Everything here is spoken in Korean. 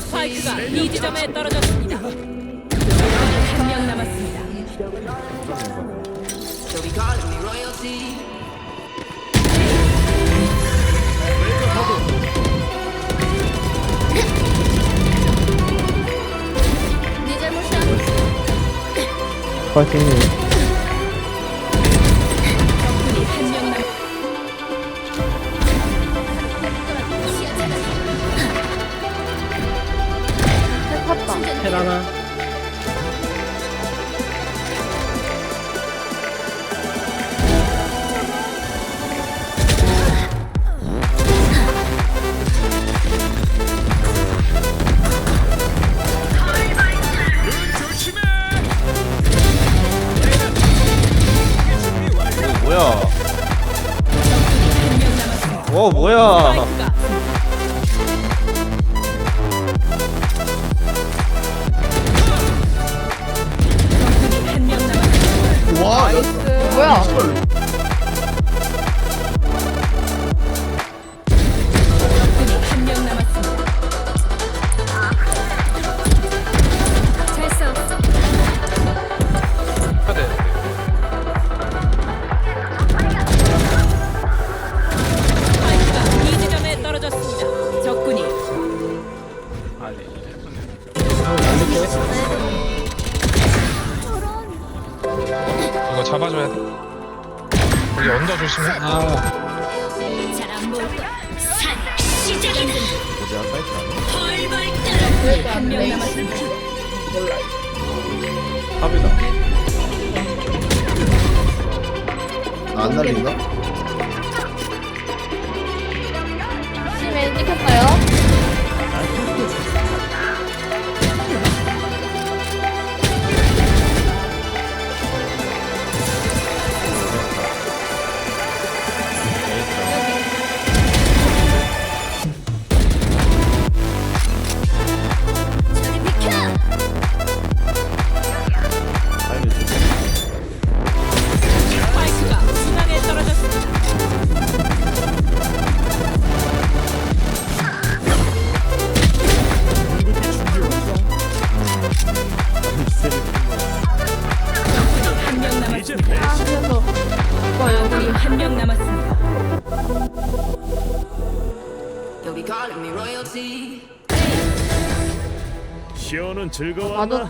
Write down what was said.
스파이크가 B 지점에 떨어졌습니다. 한명 남았습니다. 파이팅 테라나 뭐야 남았습니다. 와 뭐야 남았습니다. 와 뭐야? 이거 잡아줘야 돼. 여기 언더 조심해. 잘안 보일 거야. 산 시작이다. 뭐야 파이팅 헐벌 한명 남았습니다. 탑이다 안 날린다? 심해 찍혔어요. 한 명 남았습니다. They'll be calling me royalty. 시어는 즐거웠나?